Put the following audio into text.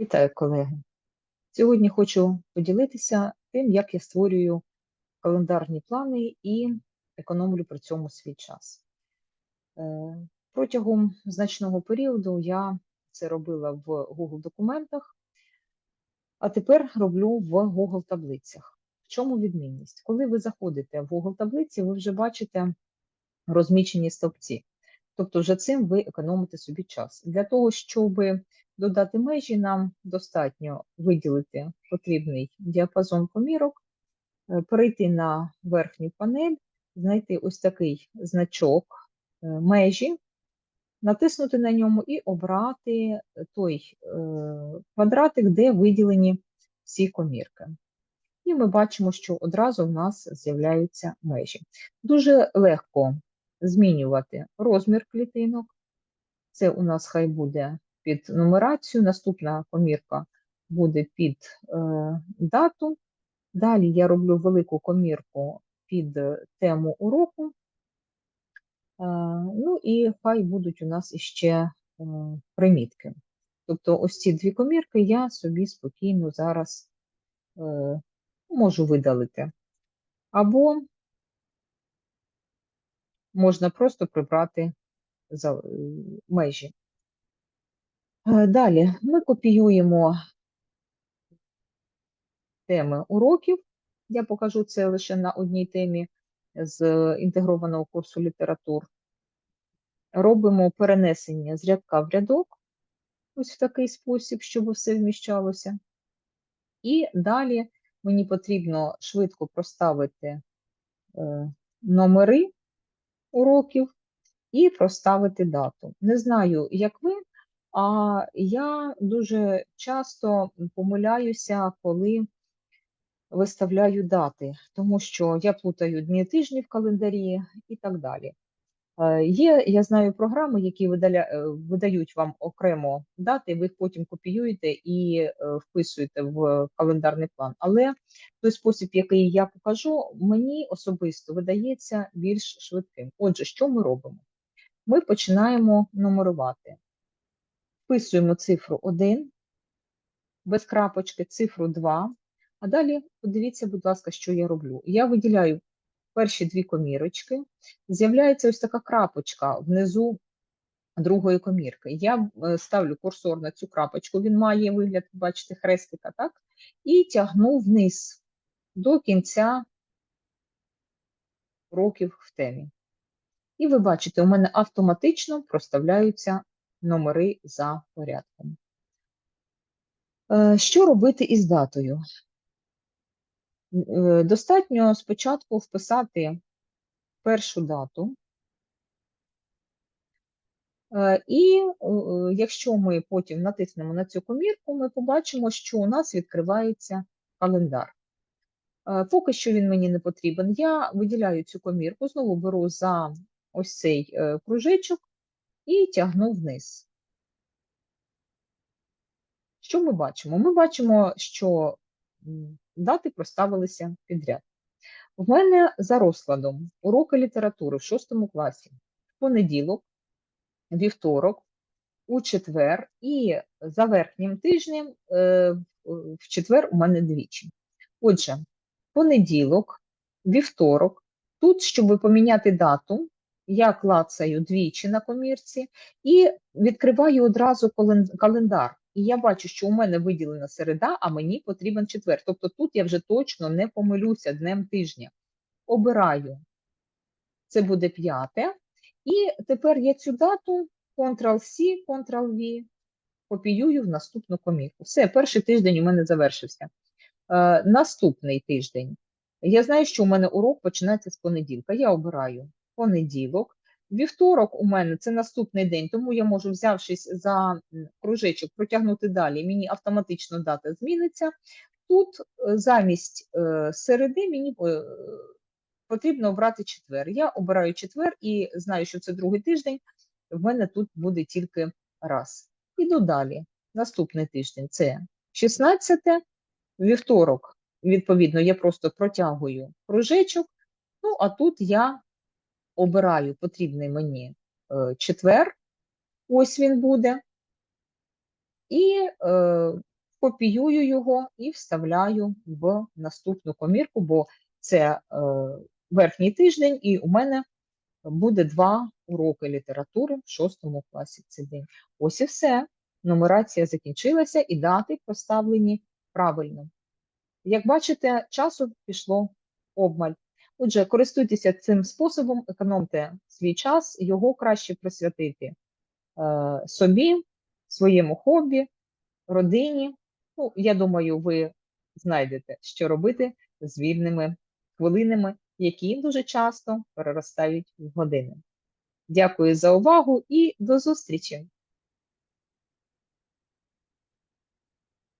Вітаю, колеги! Сьогодні хочу поділитися тим, як я створюю календарні плани і економлю при цьому свій час. Е, Протягом значного періоду я це робила в Google документах, а тепер роблю в Google таблицях. В чому відмінність? Коли ви заходите в Google таблиці, ви вже бачите розмічені стовпці. Тобто, вже цим ви економите собі час. Для того, щоб додати межі, нам достатньо виділити потрібний діапазон помірок, е, перейти на верхню панель, знайти ось такий значок е, межі, натиснути на ньому і обрати той е, квадратик, де виділені всі комірки. І ми бачимо, що одразу в нас з'являються межі. Дуже легко змінювати розмір клітинок. Це у нас хай буде під нумерацію, наступна комірка буде під е, дату. Далі я роблю велику комірку під тему уроку. Е, ну і хай будуть у нас іще е, примітки. Тобто, ось ці дві комірки я собі спокійно зараз е, можу видалити. Або можна просто прибрати за межі. Е, Далі ми копіюємо теми уроків. Я покажу це лише на одній темі з інтегрованого курсу літератур. Робимо перенесення з рядка в рядок, ось в такий спосіб, щоб все вміщалося. І далі мені потрібно швидко проставити е, номери уроків і проставити дату. Не знаю, як ви, а я дуже часто помиляюся, коли виставляю дати, тому що я плутаю дні тижні в календарі і так далі. Е, Є, я знаю програми, які видаля, е, видають вам окремо дати, ви їх потім копіюєте і е, вписуєте в календарний план. Але той спосіб, який я покажу, мені особисто видається більш швидким. Отже, що ми робимо? Ми починаємо нумерувати. Вписуємо цифру 1, без крапочки, цифру 2. А далі подивіться, будь ласка, що я роблю. Я виділяю перші дві комірочки, з'являється ось така крапочка внизу другої комірки. Я е, ставлю курсор на цю крапочку, він має вигляд, бачите, хрестика, так? І тягну вниз до кінця років в темі. І ви бачите, у мене автоматично проставляються номери за порядком. Е, Що робити із датою? Е, Достатньо спочатку вписати першу дату. Е, І якщо ми потім натиснемо на цю комірку, ми побачимо, що у нас відкривається календар. Поки що він мені не потрібен. Я виділяю цю комірку, знову беру за ось цей кружечок і тягну вниз. Що ми бачимо? Ми бачимо, що дати проставилися підряд. У мене за розкладом уроки літератури в 6 класі в понеділок, вівторок, у четвер і за верхнім тижнем е, в четвер у мене двічі. Отже, понеділок, вівторок, тут, щоб поміняти дату, я клацаю двічі на комірці і відкриваю одразу календар. І я бачу, що у мене виділена середа, а мені потрібен четвер. Тобто тут я вже точно не помилюся днем тижня. Обираю, це буде п'яте. І тепер я цю дату Ctrl-C, Ctrl-V, копіюю в наступну комірку. Все, перший тиждень у мене завершився. Е, Наступний тиждень. Я знаю, що у мене урок починається з понеділка. Я обираю понеділок. Вівторок у мене це наступний день, тому я можу, взявшись за кружечок, протягнути далі, мені автоматично дата зміниться. Тут е, замість е, середи мені е, потрібно обрати четвер. Я обираю четвер і знаю, що це другий тиждень, в мене тут буде тільки раз. Іду далі. Наступний тиждень це 16 вівторок, відповідно, я просто протягую кружечок, ну а тут я обираю потрібний мені е, четвер, ось він буде. І е, копіюю його і вставляю в наступну комірку, бо це е, верхній тиждень, і у мене буде два уроки літератури в шостому класі цей день. Ось і все. Нумерація закінчилася, і дати поставлені правильно. Як бачите, часу пішло обмаль. Отже, користуйтеся цим способом, економте свій час, його краще присвятити е, собі, своєму хобі, родині. Ну, я думаю, ви знайдете, що робити з вільними хвилинами, які дуже часто переростають в години. Дякую за увагу і до зустрічі!